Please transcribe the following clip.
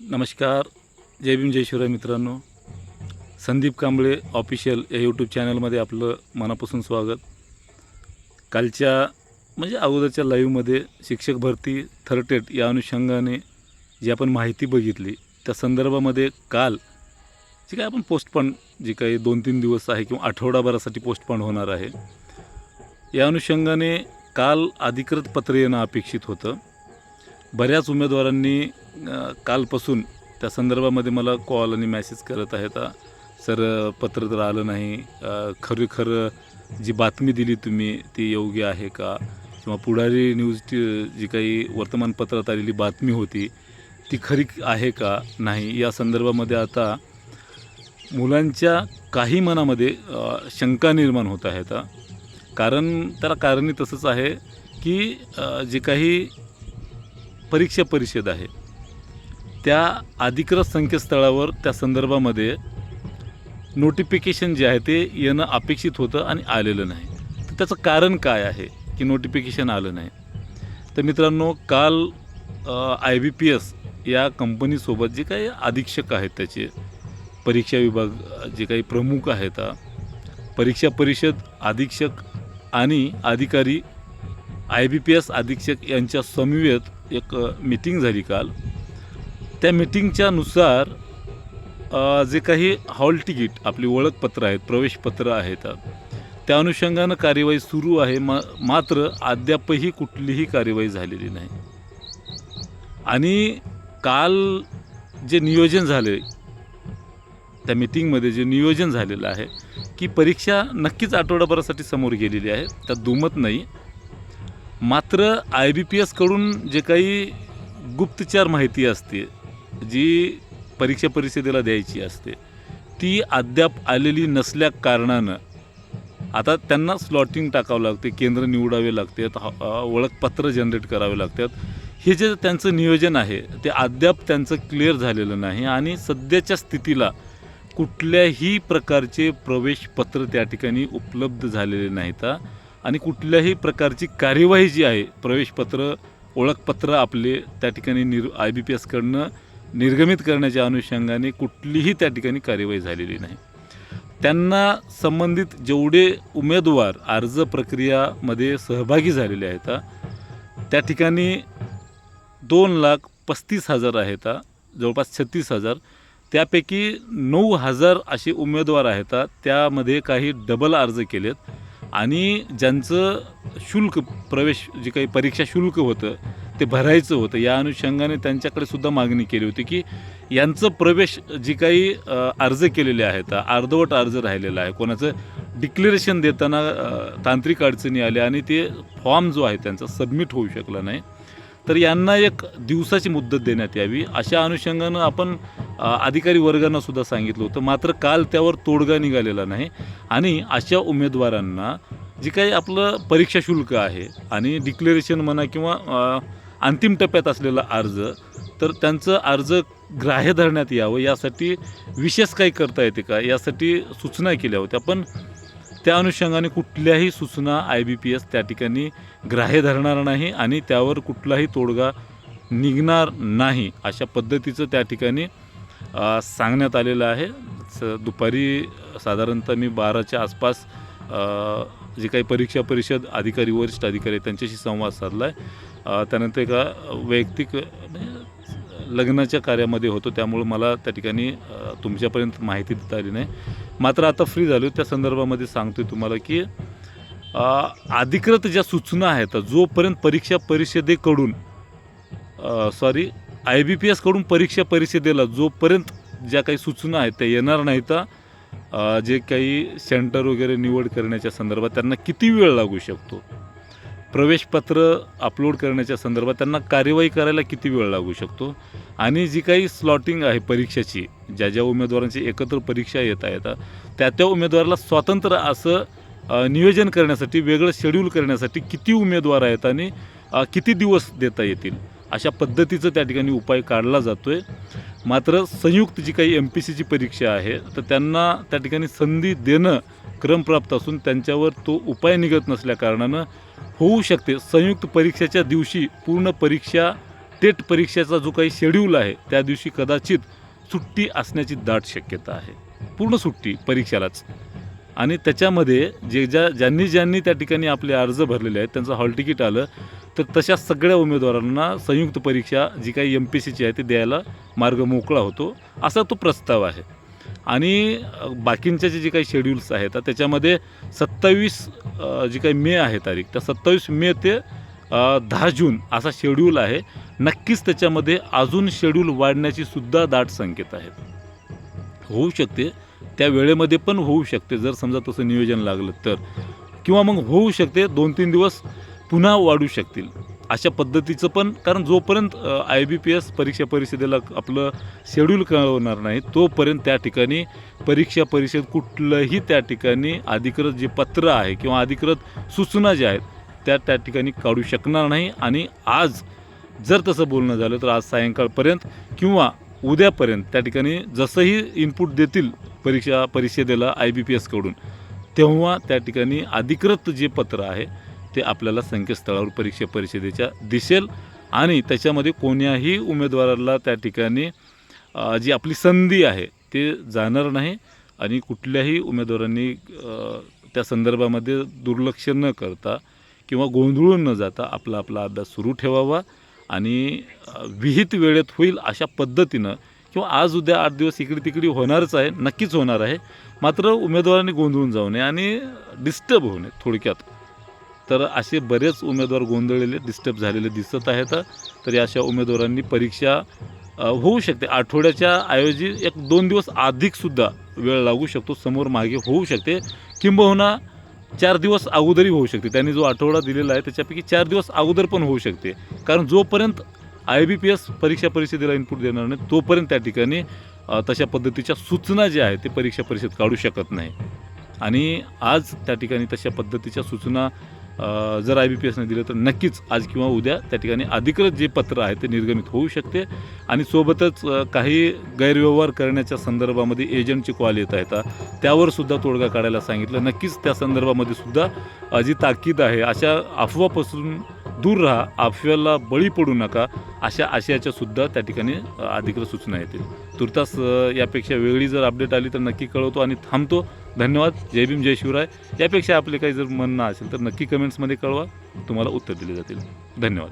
नमस्कार. जय भीम जय शिवराय मित्रांनो. संदीप कांबळे ऑफिशियल या यूट्यूब चॅनलमध्ये आपलं मनापासून स्वागत. कालच्या म्हणजे अगोदरच्या लाईव्हमध्ये शिक्षक भरती थर्टेट या अनुषंगाने जी आपण माहिती बघितली त्या संदर्भामध्ये काल जी काय आपण पोस्टपॉन जी काही दोन तीन दिवस आहे किंवा आठवडाभरासाठी पोस्टपॉन होणार आहे या अनुषंगाने काल अधिकृत पत्र येणं अपेक्षित होतं. बऱ्याच उमेदवारांनी कालपासून त्या संदर्भामध्ये मला कॉल आणि मॅसेज करत आहेत. सर पत्र तर आलं नाही. खरोखर जी बातमी दिली तुम्ही ती योग्य आहे का? किंवा पुढारी न्यूज जी काही वर्तमानपत्रात आलेली बातमी होती ती खरी आहे का? नाही. या संदर्भामध्ये आता मुलांच्या काही मनामध्ये शंका निर्माण होत आहेत. कारण त्याला कारणही तसंच आहे की जे काही परीक्षा परिषद आहे. त्या अधिकृत संकेतस्थळावर त्या संदर्भामध्ये नोटिफिकेशन जे आहे ते येणं अपेक्षित होतं आणि आलेलं नाही. तर त्याचं कारण काय आहे की नोटिफिकेशन आलं नाही? तर मित्रांनो काल आय बी पी एस या कंपनीसोबत जे काही अधीक्षक आहेत त्याचे परीक्षा विभाग जे काही प्रमुख आहेत परीक्षा परिषद अधीक्षक आणि अधिकारी आय बी पी एस अधीक्षक यांच्या समवेत एक मीटिंग झाली काल. त्या मिटिंगच्यानुसार जे काही हॉल तिकीट आपली ओळखपत्र आहेत प्रवेशपत्र आहेत त्या अनुषंगानं कार्यवाही सुरू आहे मा मात्र अद्यापही कुठलीही कार्यवाही झालेली नाही. आणि काल जे नियोजन झाले त्या मिटिंगमध्ये जे नियोजन झालेलं आहे की परीक्षा नक्कीच आठवडाभरासाठी समोर गेलेली आहे त्यात दुमत नाही. मात्र आय बी पी एसकडून जे काही गुप्तचार माहिती असते जी परीक्षा परिषदेला द्यायची असते ती अद्याप आलेली नसल्या कारणानं आता त्यांना स्लॉटिंग टाकावं लागते केंद्र निवडावे लागतात ओळखपत्र जनरेट करावे लागतात हे जे त्यांचं नियोजन आहे ते अद्याप त्यांचं क्लिअर झालेलं नाही आणि सध्याच्या स्थितीला कुठल्याही प्रकारचे प्रवेशपत्र त्या ठिकाणी उपलब्ध झालेले नाहीत. आणि कुठल्याही प्रकारची कार्यवाही जी आहे प्रवेशपत्र ओळखपत्र आपले त्या ठिकाणी निर आय बी पी एसकडनं निर्गमित करण्याच्या अनुषंगाने कुठलीही त्या ठिकाणी कार्यवाही झालेली नाही. त्यांना संबंधित जेवढे उमेदवार अर्ज प्रक्रियामध्ये सहभागी झालेले आहेत त्या ठिकाणी दोन लाख पस्तीस हजार आहेत जवळपास छत्तीस हजार. त्यापैकी नऊ हजार असे उमेदवार आहेत त्यामध्ये काही डबल अर्ज केलेत. आणि ज्यांचं शुल्क प्रवेश जे काही परीक्षा शुल्क होतं ते भरायचं होतं या अनुषंगाने त्यांच्याकडे सुद्धा मागणी केली होती की यांचं प्रवेश जी काही अर्ज केलेले आहेत अर्धवट अर्ज राहिलेला आहे कोणाचं डिक्लेरेशन देताना तांत्रिक अडचणी आल्या आणि ते फॉर्म जो आहे त्यांचा सबमिट होऊ शकला नाही. तर यांना एक दिवसाची मुदत देण्यात यावी. अशा अनुषंगानं आपण अधिकारी वर्गांना सुद्धा सांगितलं होतं. मात्र काल त्यावर तोडगा निघालेला नाही. आणि अशा उमेदवारांना जे काही आपलं परीक्षा शुल्क आहे आणि डिक्लेरेशन म्हणा किंवा अंतिम टप्प्यात असलेला अर्ज तर त्यांचं अर्ज ग्राह्य धरण्यात यावं. यासाठी विशेष काही करता येते का? यासाठी सूचना केल्या होत्या. पण त्या अनुषंगाने कुठल्याही सूचना आय बी पी एस त्या ठिकाणी ग्राह्य धरणार नाही आणि त्यावर कुठलाही तोडगा निघणार नाही अशा पद्धतीचं त्या ठिकाणी सांगण्यात आलेलं आहे. स दुपारी साधारणतः मी बाराच्या आसपास जे काही परीक्षा परिषद अधिकारी वरिष्ठ अधिकारी आहेत, त्यांच्याशी संवाद साधला आहे त्यानंतर एका वैयक्तिक लग्नाच्या कार्यामध्ये होतो त्यामुळं मला त्या ठिकाणी तुमच्यापर्यंत माहिती देता आली नाही. मात्र आता फ्री झालो त्या संदर्भामध्ये सांगतोय तुम्हाला की अधिकृत ज्या सूचना आहेत जोपर्यंत परीक्षा परिषदेकडून सॉरी आय बी पी एसकडून परीक्षा परिषदेला जोपर्यंत ज्या काही सूचना आहेत त्या येणार नाहीत जे काही सेंटर वगैरे निवड करण्याच्या संदर्भात त्यांना किती वेळ लागू शकतो? प्रवेशपत्र अपलोड करण्याच्या संदर्भात त्यांना कार्यवाही करायला किती वेळ लागू शकतो? आणि जी काही स्लॉटिंग आहे परीक्षेची ज्या ज्या उमेदवारांची एकत्र परीक्षा येत आहेत त्या त्या उमेदवाराला स्वतंत्र असं नियोजन करण्यासाठी वेगळं शेड्यूल करण्यासाठी किती उमेदवार आहेत आणि किती दिवस देता येतील? अशा पद्धतीचं त्या ठिकाणी उपाय काढला जातो आहे मात्र संयुक्त जी काही एम पी सीची परीक्षा आहे तर त्यांना त्या ठिकाणी संधी देणं क्रमप्राप्त असून त्यांच्यावर तो उपाय निघत नसल्याकारणानं होऊ शकते. संयुक्त परीक्षेच्या दिवशी पूर्ण परीक्षा टेट परीक्षेचा जो काही शेड्यूल आहे त्या दिवशी कदाचित सुट्टी असण्याची दाट शक्यता आहे. पूर्ण सुट्टी परीक्षेलाच. आणि त्याच्यामध्ये जे ज्या ज्यांनी ज्यांनी त्या ठिकाणी आपले अर्ज भरलेले आहेत त्यांचं हॉल तिकीट आलं तर तशा सगळ्या उमेदवारांना संयुक्त परीक्षा जी काही एम पी सीची आहे ती द्यायला मार्ग मोकळा होतो. असा तो प्रस्ताव आहे. आणि बाकींच्या बाकींचे जे काही शेड्यूल्स आहेत तर त्याच्यामध्ये सत्तावीस जी काही मे आहे तारीख त्या सत्तावीस मे ते दहा जून असा शेड्यूल आहे. नक्कीच त्याच्यामध्ये अजून शेड्यूल वाढण्याची सुद्धा दाट संकेत आहेत. होऊ शकते त्या वेळेमध्ये पण होऊ शकते जर समजा तसं नियोजन लागलं तर. किंवा मग होऊ शकते दोन तीन दिवस पुन्हा वाढू शकतील. अशा पद्धतीचं पण कारण जोपर्यंत आय बी पी एस परीक्षा परिषदेला आपलं शेड्यूल कळवणार नाही तोपर्यंत त्या ठिकाणी परीक्षा परिषद कुठलंही त्या ठिकाणी अधिकृत जे पत्र आहे किंवा अधिकृत सूचना ज्या आहेत त्या त्या ठिकाणी काढू शकणार नाही. आणि आज जर तसं बोलणं झालं तर आज सायंकाळपर्यंत किंवा उद्यापर्यंत त्या ठिकाणी जसंही इनपुट देतील परीक्षा परिषदेला आय बी पी एसकडून तेव्हा त्या ठिकाणी अधिकृत जे पत्र आहे ते आपल्याला संकेतस्थळावर परीक्षा परिषदेच्या दिसेल. आणि त्याच्यामध्ये कोण्याही उमेदवाराला त्या ठिकाणी जी आपली संधी आहे ते जाणार नाही. आणि कुठल्याही उमेदवारांनी त्या संदर्भामध्ये दुर्लक्ष न करता किंवा गोंधळून न जाता आपला आपला अभ्यास सुरू ठेवावा. आणि विहित वेळेत होईल अशा पद्धतीनं किंवा आज उद्या आठ दिवस इकडे तिकडे होणारच आहे नक्कीच होणार आहे. मात्र उमेदवारांनी गोंधळून जाऊ नये आणि डिस्टर्ब होऊ नये थोडक्यात. तर असे बरेच उमेदवार गोंधळलेले डिस्टर्ब झालेले दिसत आहेत. तरी अशा उमेदवारांनी परीक्षा होऊ शकते. आठवड्याच्या ऐवजी एक दोन दिवस अधिकसुद्धा वेळ लागू शकतो. समोर मागे होऊ शकते. किंबहुना चार दिवस अगोदरही होऊ शकते. त्यांनी जो आठवडा दिलेला आहे त्याच्यापैकी चार दिवस अगोदर पण होऊ शकते. कारण जोपर्यंत आय बी पी एस परीक्षा परिषदेला इनपुट देणार नाही तोपर्यंत त्या ठिकाणी तशा पद्धतीच्या सूचना ज्या आहेत ते परीक्षा परिषद काढू शकत नाही. आणि आज त्या ठिकाणी तशा पद्धतीच्या सूचना जर आय बी पी एसने दिलं तर नक्कीच आज किंवा उद्या त्या ठिकाणी अधिकृत जे पत्र आहे ते निर्गमित होऊ शकते. आणि सोबतच काही गैरव्यवहार करण्याच्या संदर्भामध्ये एजंटची कॉल येत आहेत. त्यावर सुद्धा तोडगा काढायला सांगितलं. नक्कीच त्या संदर्भामध्ये सुद्धा जी ताकीद आहे अशा अफवापासून दूर राहा. अफव्याला बळी पडू नका. अशा आशयाच्या सुद्धा त्या ठिकाणी अधिकृत सूचना येतील. तुर्तास यापेक्षा वेगळी जर अपडेट आली तर नक्की कळवतो आणि थांबतो. धन्यवाद. जय भीम जय शिवराय. यापेक्षा आपले काही जर म्हणणं असेल तर नक्की कमेंट्समध्ये कळवा. तुम्हाला उत्तर दिले जातील. धन्यवाद.